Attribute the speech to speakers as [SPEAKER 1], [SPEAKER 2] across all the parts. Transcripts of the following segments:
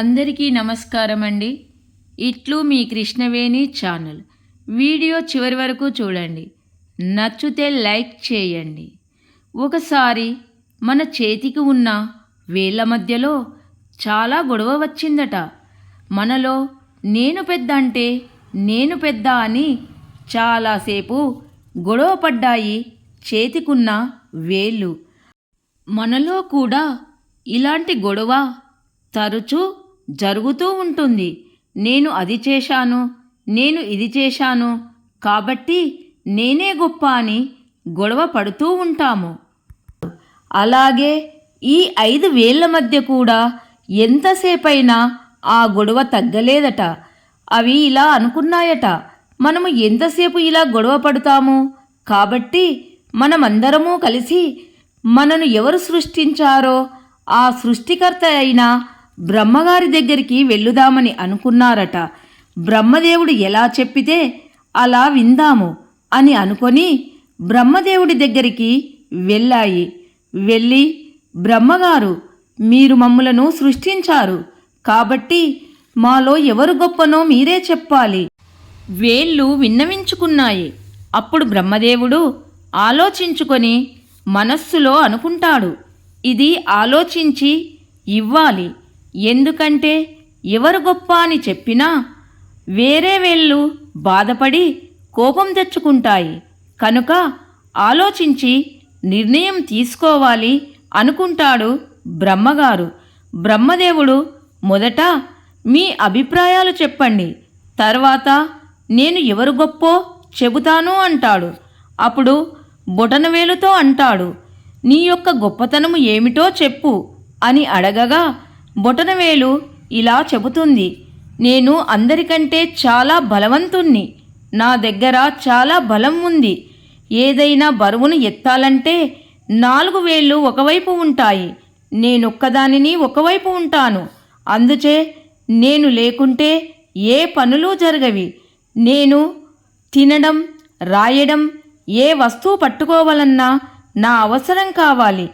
[SPEAKER 1] అందరికీ నమస్కారం అండి ఇట్లు మీ కృష్ణవేణి ఛానల్. వీడియో చివరి వరకు చూడండి. నచ్చితే లైక్ చేయండి. ఒకసారి మన చేతికి ఉన్న వేళ్ళ మధ్యలో చాలా గొడవ వచ్చిందట. మనలో నేను పెద్ద అంటే నేను పెద్ద అని చాలాసేపు గొడవ పడ్డాయి చేతికున్న వేళ్ళు మనలో కూడా ఇలాంటి గొడవ తరచూ జరుగుతూ ఉంటుంది. నేను అది చేశాను నేను ఇది చేశాను. కాబట్టి నేనే గొప్ప అని గొడవ పడుతూ ఉంటాము. అలాగే ఈ ఐదు వేళ్ళ మధ్య కూడా ఎంతసేపైనా ఆ గొడవ తగ్గలేదట. అవి ఇలా అనుకున్నాయట. మనము ఎంతసేపు ఇలా గొడవ పడతాము? కాబట్టి మనమందరము కలిసి మనను ఎవరు సృష్టించారో ఆ సృష్టికర్త అయిన బ్రహ్మగారి దగ్గరికి వెళ్ళుదామని అనుకున్నారట. బ్రహ్మదేవుడు ఎలా చెప్పితే అలా విందాము అని అనుకొని బ్రహ్మదేవుడి దగ్గరికి వెళ్ళాయి. వెళ్ళి బ్రహ్మగారు మీరు మమ్ములను సృష్టించారు కాబట్టి మాలో ఎవరు గొప్పనో మీరే చెప్పాలి. వేళ్ళు విన్నవించుకున్నాయి. అప్పుడు బ్రహ్మదేవుడు ఆలోచించుకొని మనస్సులో అనుకుంటాడు. ఇది ఆలోచించి ఇవ్వాలి. ఎందుకంటే ఎవరు గొప్ప అని చెప్పినా వేరే వేళ్ళు బాధపడి కోపం తెచ్చుకుంటాయి. కనుక ఆలోచించి నిర్ణయం తీసుకోవాలి అనుకుంటాడు బ్రహ్మగారు. బ్రహ్మదేవుడు మొదట మీ అభిప్రాయాలు చెప్పండి. తర్వాత నేను ఎవరు గొప్పో చెబుతాను అంటాడు. అప్పుడు బొటనవేలుతో అంటాడు నీ యొక్క గొప్పతనము ఏమిటో చెప్పు అని అడగగా బొటనవేలు ఇలా చెబుతుంది నేను అందరికంటే చాలా బలవంతుణ్ణి. నా దగ్గర చాలా బలం ఉంది. ఏదైనా బరువును ఎత్తాలంటే నాలుగు వేళ్ళు ఒకవైపు ఉంటాయి. నేనొక్కదానిని ఒకవైపు ఉంటాను. అందుచే నేను లేకుంటే ఏ పనులు జరగవి. నేను తినడం రాయడం ఏ వస్తువు పట్టుకోవాలన్నా నా అవసరం కావాలి.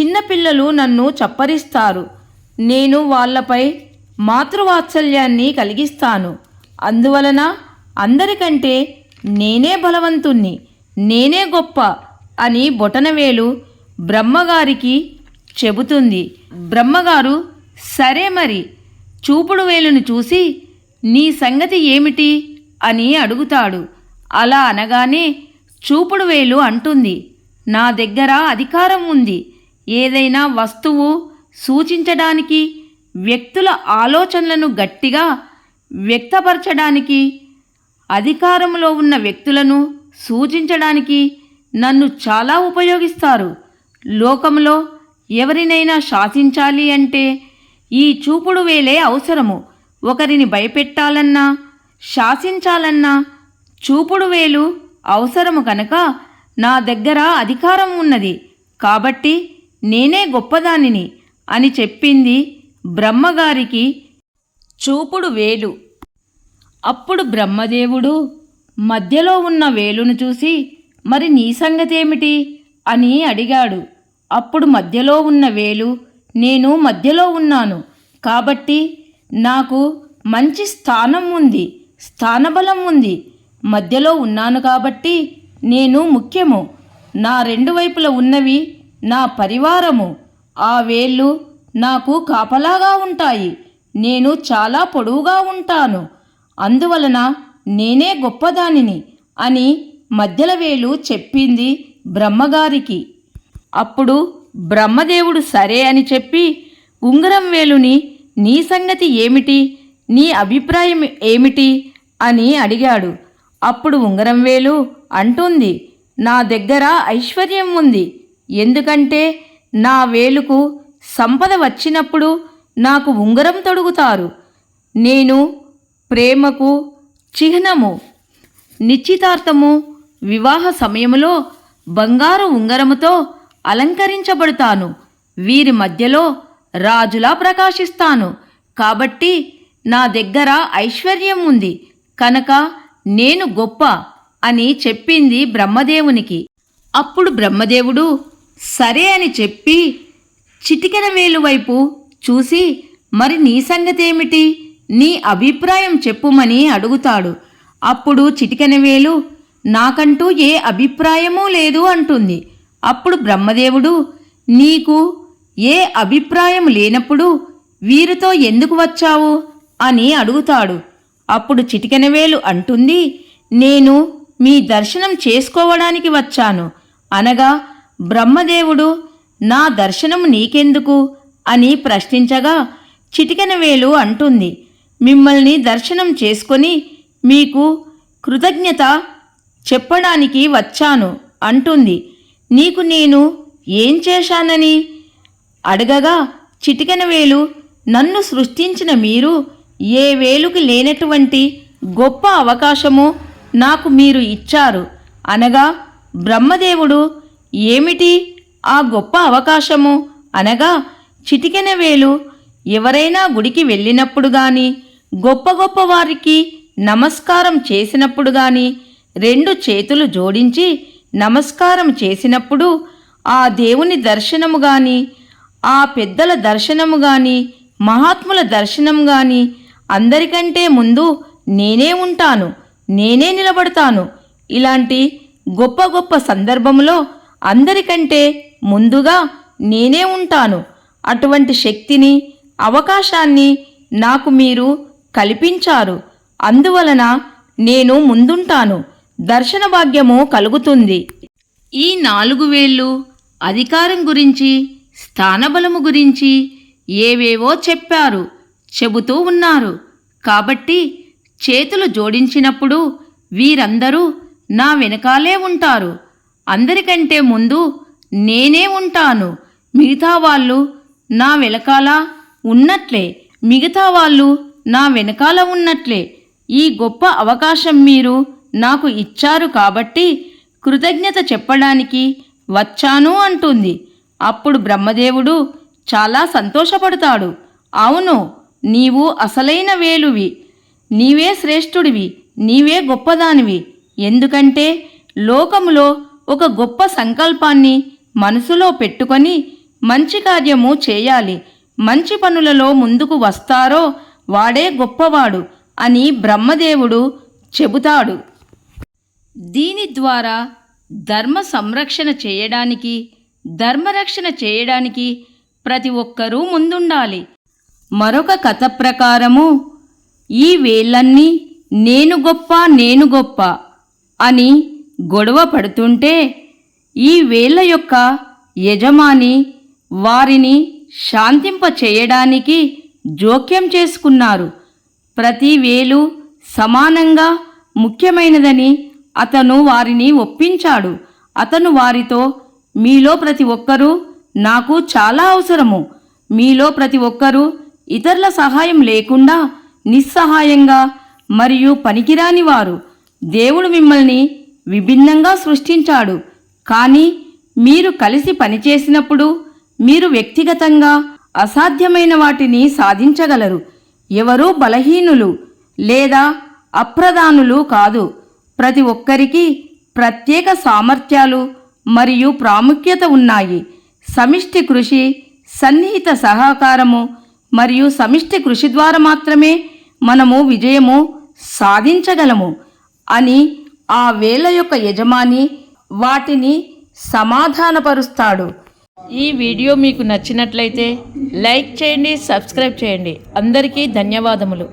[SPEAKER 1] చిన్నపిల్లలు నన్ను చప్పరిస్తారు. నేను వాళ్ళపై మాతృవాత్సల్యాన్ని కలిగిస్తాను. అందువలన అందరికంటే నేనే బలవంతుణ్ణి నేనే గొప్ప అని బొటనవేలు బ్రహ్మగారికి చెబుతుంది. బ్రహ్మగారు సరే మరి చూపుడు వేలును చూసి నీ సంగతి ఏమిటి అని అడుగుతాడు. అలా అనగానే చూపుడు వేలు అంటుంది నా దగ్గర అధికారం ఉంది ఏదైనా వస్తువు సూచించడానికి వ్యక్తుల ఆలోచనలను గట్టిగా వ్యక్తపరచడానికి అధికారంలో ఉన్న వ్యక్తులను సూచించడానికి నన్ను చాలా ఉపయోగిస్తారు. లోకంలో ఎవరినైనా శాసించాలి అంటే ఈ చూపుడు వేలే అవసరము. ఒకరిని భయపెట్టాలన్నా శాసించాలన్నా చూపుడు వేలు అవసరము కనుక నా దగ్గర అధికారం ఉన్నది. కాబట్టి నేనే గొప్పదానిని. అని చెప్పింది బ్రహ్మగారికి చూపుడు వేలు. అప్పుడు బ్రహ్మదేవుడు మధ్యలో ఉన్న వేలును చూసి మరి నీ సంగతేమిటి? అని అడిగాడు. అప్పుడు మధ్యలో ఉన్న వేలు నేను మధ్యలో ఉన్నాను. కాబట్టి నాకు మంచి స్థానం ఉంది స్థానబలం ఉంది. మధ్యలో ఉన్నాను కాబట్టి నేను ముఖ్యము. నా రెండు వైపుల ఉన్నవి నా పరివారము. ఆ వేళ్ళు నాకు కాపలాగా ఉంటాయి. నేను చాలా పొడవుగా ఉంటాను. అందువలన నేనే గొప్పదానిని అని మధ్యల వేలు చెప్పింది బ్రహ్మగారికి. అప్పుడు బ్రహ్మదేవుడు సరే అని చెప్పి ఉంగరం వేలుని నీ సంగతి ఏమిటి? నీ అభిప్రాయం ఏమిటి? అని అడిగాడు. అప్పుడు ఉంగరం వేలు అంటుంది నా దగ్గర ఐశ్వర్యం ఉంది. ఎందుకంటే నా వేలుకు సంపద వచ్చినప్పుడు నాకు ఉంగరం తొడుగుతారు. నేను ప్రేమకు చిహ్నము నిశ్చితార్థము వివాహ సమయములో బంగారు ఉంగరముతో అలంకరించబడతాను. వీరి మధ్యలో రాజులా ప్రకాశిస్తాను. కాబట్టి నా దగ్గర ఐశ్వర్యం ఉంది. కనుక నేను గొప్ప అని చెప్పింది బ్రహ్మదేవునికి. అప్పుడు బ్రహ్మదేవుడు సరే అని చెప్పి చిటికెన వేలు వైపు చూసి మరి నీ సంగతేమిటి? నీ అభిప్రాయం చెప్పుమని అడుగుతాడు. అప్పుడు చిటికెనవేలు నాకంటూ ఏ అభిప్రాయమూ లేదు అంటుంది. అప్పుడు బ్రహ్మదేవుడు నీకు ఏ అభిప్రాయం లేనప్పుడు వీరితో ఎందుకు వచ్చావు? అని అడుగుతాడు. అప్పుడు చిటికెనవేలు అంటుంది నేను మీ దర్శనం చేసుకోవడానికి వచ్చాను. అనగా బ్రహ్మదేవుడు నా దర్శనం నీకెందుకు? అని ప్రశ్నించగా చిటికెనవేలు అంటుంది మిమ్మల్ని దర్శనం చేసుకొని మీకు కృతజ్ఞత చెప్పడానికి వచ్చాను అంటుంది. నీకు నేను ఏం చేశానని? అడగగా చిటికెన వేలు నన్ను సృష్టించిన మీరు ఏ వేలుకి లేనటువంటి గొప్ప అవకాశము నాకు మీరు ఇచ్చారు అనగా బ్రహ్మదేవుడు ఏమిటి ఆ గొప్ప అవకాశము? అనగా చిటికెన వేలు ఎవరైనా గుడికి వెళ్ళినప్పుడు గాని గొప్ప గొప్ప వారికి నమస్కారం చేసినప్పుడు గాని రెండు చేతులు జోడించి నమస్కారం చేసినప్పుడు ఆ దేవుని దర్శనము గాని ఆ పెద్దల దర్శనము గాని మహాత్ముల దర్శనం గాని అందరికంటే ముందు నేనే ఉంటాను నేనే నిలబడతాను. ఇలాంటి గొప్ప గొప్ప సందర్భంలో అందరికంటే ముందుగా నేనే ఉంటాను. అటువంటి శక్తిని అవకాశాన్ని నాకు మీరు కల్పించారు. అందువలన నేను ముందుంటాను. దర్శన భాగ్యము కలుగుతుంది. ఈ నాలుగు వేళ్ళు అధికారం గురించి స్థానబలము గురించి ఏవేవో చెప్పారు చెబుతూ ఉన్నారు. కాబట్టి చేతులు జోడించినప్పుడు వీరందరూ నా వెనకాలే ఉంటారు. అందరికంటే ముందు నేనే ఉంటాను. మిగతా వాళ్ళు నా వెనకాల ఉన్నట్లే. మిగతా వాళ్ళు నా వెనకాల ఉన్నట్లే. ఈ గొప్ప అవకాశం మీరు నాకు ఇచ్చారు కాబట్టి కృతజ్ఞత చెప్పడానికి వచ్చాను అంటుంది. అప్పుడు బ్రహ్మదేవుడు చాలా సంతోషపడతాడు. అవును నీవు అసలైన వేలువి. నీవే శ్రేష్ఠుడివి. నీవే గొప్పదానివి. ఎందుకంటే లోకములో ఒక గొప్ప సంకల్పాన్ని మనసులో పెట్టుకొని మంచి కార్యము చేయాలి. మంచి పనులలో ముందుకు వస్తారో వాడే గొప్పవాడు అని బ్రహ్మదేవుడు చెబుతాడు. దీని ద్వారా ధర్మ సంరక్షణ చేయడానికి ధర్మరక్షణ చేయడానికి ప్రతి ఒక్కరూ ముందుండాలి. మరొక కథ ప్రకారము ఈ వేళ్ళన్నీ నేను గొప్ప నేను గొప్ప అని గొడవ పడుతుంటే ఈ వేళ్ళ యొక్క యజమాని వారిని శాంతింప చేయడానికి జోక్యం చేసుకున్నారు. ప్రతి వేలు సమానంగా ముఖ్యమైనదని అతను వారిని ఒప్పించాడు. అతను వారితో మీలో ప్రతి ఒక్కరూ నాకు చాలా అవసరము. మీలో ప్రతి ఒక్కరూ ఇతరుల సహాయం లేకుండా నిస్సహాయంగా మరియు పనికిరాని వారు. దేవుడు మిమ్మల్ని విభిన్నంగా సృష్టించాడు. కానీ మీరు కలిసి పనిచేసినప్పుడు మీరు వ్యక్తిగతంగా అసాధ్యమైన వాటిని సాధించగలరు. ఎవరూ బలహీనులు లేదా అప్రధానులు కాదు. ప్రతి ఒక్కరికి ప్రత్యేక సామర్థ్యాలు మరియు ప్రాముఖ్యత ఉన్నాయి. సమిష్టి కృషి సన్నిహిత సహకారము మరియు సమిష్టి కృషి ద్వారా మాత్రమే మనము విజయము సాధించగలము అని ఆ వేల యొక్క యజమాని వాటిని సమాధానపరుస్తాడు. ఈ వీడియో మీకు నచ్చినట్లయితే లైక్ చేయండి సబ్స్క్రైబ్ చేయండి. అందరికీ ధన్యవాదములు.